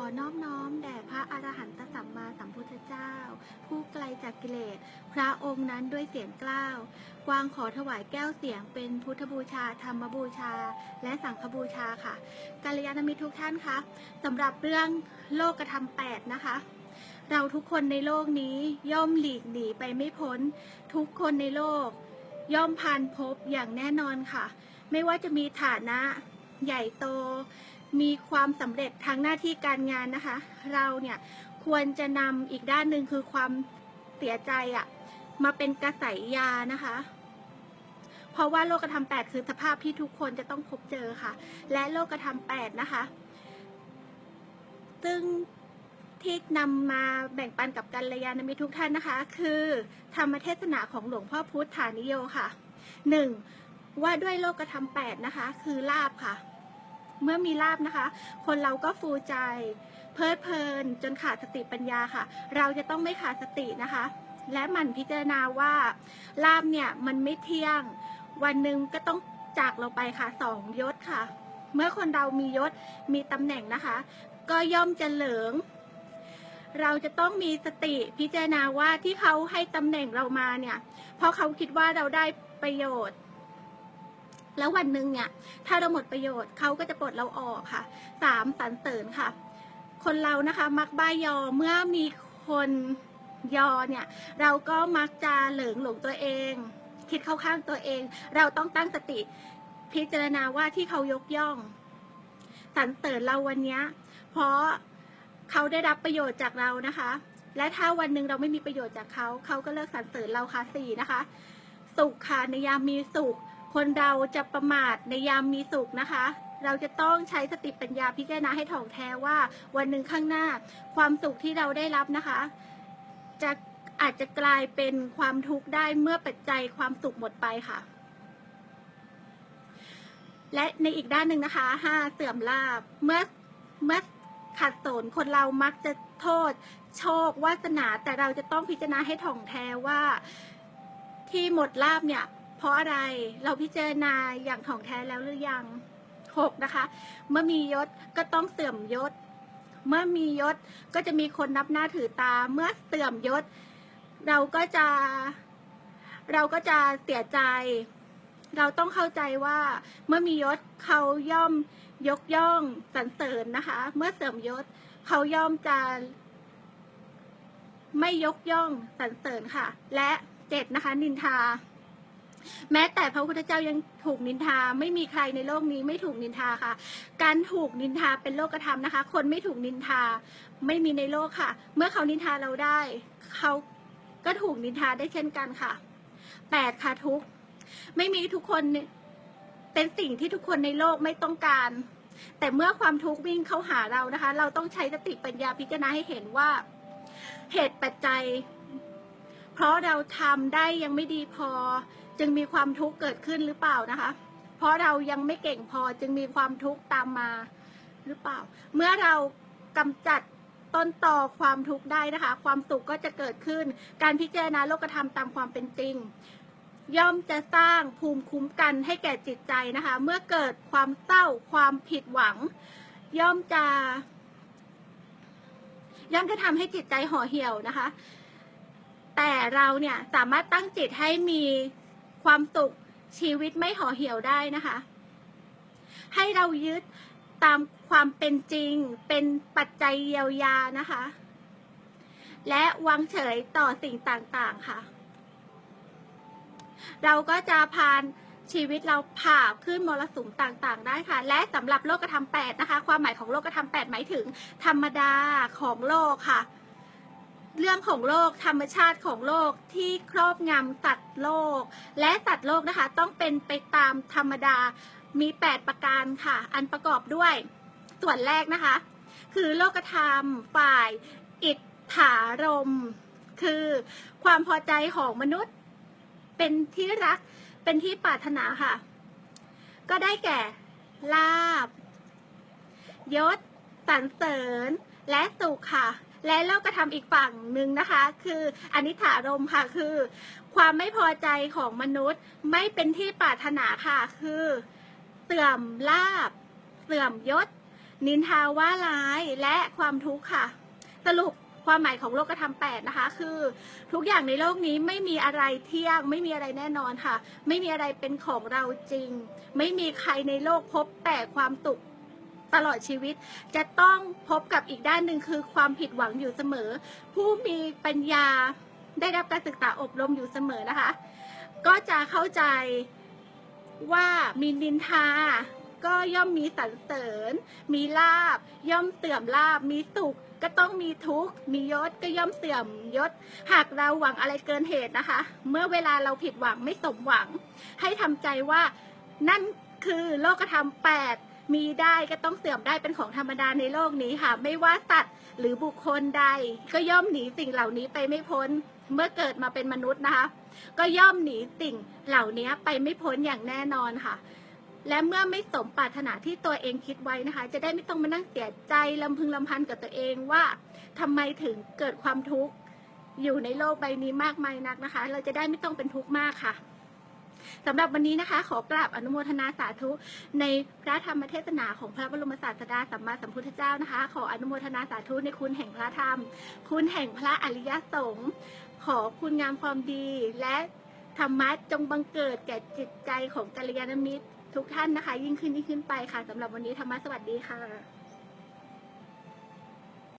อน้อบน้อมแด่พระอรหันตสัมมาสัมพุทธเจ้า ผู้ไกลจากกิเลส พระองค์นั้นด้วยเสียงกล้าว กวางขอถวายแก้วเสียงเป็นพุทธบูชา ธรรมบูชา และสังฆบูชาค่ะกัลยาณมิตรทุกท่านคะสำหรับเรื่องโลกธรรมแปดนะคะ เราทุกคนในโลกนี้ย่อมหลีกหนีไปไม่พ้น ทุกคนในโลก ย่อมผ่านพบอย่างแน่นอนค่ะ ไม่ว่าจะมีฐานะ ใหญ่โต มีความสำเร็จทางหน้าที่การงานนะคะ เราเนี่ยควรจะนำอีกด้านหนึ่งคือความเสียใจอะมาเป็นกระใสยานะคะ เพราะว่าโลกธรรมแปดคือสภาพที่ทุกคนจะต้องพบเจอค่ะ และโลกธรรมแปดนะคะ ซึ่งที่นำมาแบ่งปันกับกันลยาณมิตรทุกท่านนะคะ คือธรรมเทศนาของหลวงพ่อพุทธานิโยค่ะหนึ่งว่าด้วยโลกธรรมแปดนะคะ คือลาบค่ะ เมื่อมีลาบนะคะ คนเราก็ฟูใจ เพลิดเพลินจนขาดสติปัญญาค่ะ เราจะต้องไม่ขาดสตินะคะ และหมั่นพิจารณาว่าลาบเนี่ยมันไม่เที่ยง วันหนึ่งก็ต้องจากเราไปค่ะสองยศค่ะ เมื่อคนเรามียศมีตำแหน่งนะคะ ก็ย่อมจะเหลิงเราจะต้องมีสติพิจารณาว่าที่เขาให้ตำแหน่งเรามาเนี่ย เพราะเขาคิดว่าเราได้ประโยชน์ แล้ววันหนึ่งเนี่ย ถ้าเราหมดประโยชน์เขาก็จะปลดเราออกค่ะสามสรรเสริญค่ะ คนเรานะคะมักบ้ายอเมื่อมีคนยอเนี่ย เราก็มักจะเหลิงหลงตัวเอง คิดเข้าข้างตัวเอง เราต้องตั้งสติ พิจารณาว่าที่เขายกย่องสรรเสริญเราวันนี้เพราะเขาได้รับประโยชน์จากเรานะคะ และถ้าวันหนึ่งเราไม่มีประโยชน์จากเขา เขาก็เลิกสรรเสริญเราค่ะสี่นะคะ สุขค่ะในยามมีสุข คนเราจะประมาทในยามมีสุขนะคะ เราจะต้องใช้สติปัญญาพิจารณาให้ถ่องแท้ว่า วันหนึ่งข้างหน้า ความสุขที่เราได้รับนะคะ จะอาจจะกลายเป็นความทุกข์ได้เมื่อปัจจัยความสุขหมดไปค่ะ และในอีกด้านหนึ่งนะคะห้าเสื่อมลาบเมื่อเมื่อขัดสนคนเรามักจะโทษ โชควาสนาแต่เราจะต้องพิจารณาให้ถ่องแท้ว่า ที่หมดลาบเนี่ย ราะอะไรเราพิจารณาอย่างถ่องแท้แล้วหรือยังหกนะคะ เมื่อมียศก็ต้องเสื่อมยศ เมื่อมียศก็จะมีคนนับหน้าถือตา เมื่อเสื่อมยศ เราก็จะ เราก็จะเสียใจ เราต้องเข้าใจว่า เมื่อมียศเขาย่อมยกย่องสรรเสริญนะคะ เมื่อเสื่อมยศเขาย่อมจะไม่ยกย่องสรรเสริญค่ะ และเจ็ดนะคะ นินทา แม้แต่พระพุทธเจ้ายังถูกนินทา ไม่มีใครในโลกนี้ไม่ถูกนินทาค่ะ การถูกนินทาเป็นโลกธรรมนะคะ คนไม่ถูกนินทาไม่มีในโลกค่ะ เมื่อเขานินทาเราได้ เขาก็ถูกนินทาได้เช่นกันค่ะแปดค่ะทุกไม่มีทุกคนเป็นสิ่งที่ทุกคนในโลกไม่ต้องการ แต่เมื่อความทุกข์วิ่งเข้าหาเรานะคะ เราต้องใช้สติปัญญาพิจารณาให้เห็นว่าเหตุปัจจัย เพราะเราทำได้ยังไม่ดีพอ จึงมีความทุกข์เกิดขึ้นหรือเปล่านะคะ เพราะเรายังไม่เก่งพอจึงมีความทุกข์ตามมาหรือเปล่า เมื่อเรากำจัดต้นต่อความทุกข์ได้นะคะ ความสุขก็จะเกิดขึ้น การพิจารณาโลกธรรมตามความเป็นจริง ย่อมจะสร้างภูมิคุ้มกันให้แก่จิตใจนะคะ เมื่อเกิดความเศร้าความผิดหวัง ย่อมจะ ย่อมจะทำให้จิตใจห่อเหี่ยวนะคะ แต่เราเนี่ยสามารถตั้งจิตให้มี ความสุขชีวิตไม่ห่อเหี่ยวได้นะคะ ให้เรายึดตามความเป็นจริงเป็นปัจจัยเยียวยานะคะ และวางเฉยต่อสิ่งต่างๆค่ะ เราก็จะผ่านชีวิตเราผ่าขึ้นมรสุมต่างๆ ได้ค่ะ และสำหรับโลกธรรมแปดนะคะ ความหมายของโลกธรรมแปดหมายถึงธรรมดาของโลกค่ะ เรื่องของโลกธรรมชาติของโลกที่ครอบงำสัตว์โลก และสัตว์โลกนะคะ ต้องเป็นไปตามธรรมดามี 8 ประการค่ะ อันประกอบด้วยส่วนแรกนะคะ คือโลกธรรมฝ่าย อิทธารม คือความพอใจของมนุษย์ เป็นที่รักเป็นที่ปรารถนาค่ะ ก็ได้แก่ลาบยศสรรเสริญและสุขค่ะ และโลกธรรมอีกฝั่งหนึ่งนะคะ คืออนิถารมค่ะ คือ ความไม่พอใจของมนุษย์ไม่เป็นที่ปรารถนาค่ะ คือเสื่อมลาบ เสื่อมยศ นินทาว่าร้ายและความทุกข์ค่ะ สรุปความหมายของโลกธรรมแปดนะคะ คือทุกอย่างในโลกนี้ไม่มีอะไรเที่ยง ไม่มีอะไรแน่นอนค่ะ ไม่มีอะไรเป็นของเราจริง ไม่มีใครในโลกพบแต่ความตุก ตลอดชีวิต จะต้องพบกับอีกด้านหนึ่งคือความผิดหวังอยู่เสมอ ผู้มีปัญญาได้รับการศึกษาอบรมอยู่เสมอนะคะ ก็จะเข้าใจว่ามีนินทา ก็ย่อมมีสรรเสริญ มีลาบ ย่อมเสื่อมลาบ มีสุข ก็ต้องมีทุกข์ มียศก็ย่อมเสื่อมยศ หากเราหวังอะไรเกินเหตุนะคะ เมื่อเวลาเราผิดหวังไม่สมหวัง ให้ทำใจว่านั่นคือโลกธรรมแปด มีได้ก็ต้องเสื่อมได้เป็นของธรรมดาในโลกนี้ค่ะ ไม่ว่าสัตว์หรือบุคคลใด ก็ย่อมหนีสิ่งเหล่านี้ไปไม่พ้น เมื่อเกิดมาเป็นมนุษย์นะคะ ก็ย่อมหนีสิ่งเหล่านี้ไปไม่พ้นอย่างแน่นอนค่ะ และเมื่อไม่สมปรารถนาที่ตัวเองคิดไว้นะคะ จะได้ไม่ต้องมานั่งเสียใจลำพึงลำพันกับตัวเองว่าทำไมถึงเกิดความทุกข์อยู่ในโลกใบนี้มากมายนักนะคะ เราจะได้ไม่ต้องเป็นทุกข์มากค่ะ สำหรับวันนี้นะคะ ขอกราบอนุโมทนาสาธุ ในพระธรรมเทศนาของพระบรมศาสดาสัมมาสัมพุทธเจ้านะคะ ขออนุโมทนาสาธุในคุณแห่งพระธรรม คุณแห่งพระอริยสงฆ์ขอคุณงามความดีและธรรมะจงบังเกิดแก่จิตใจของกัลยาณมิตร ทุกท่านนะคะ ยิ่งขึ้นยิ่งขึ้นไปค่ะสำหรับวันนี้ธรรมะสวัสดีค่ะ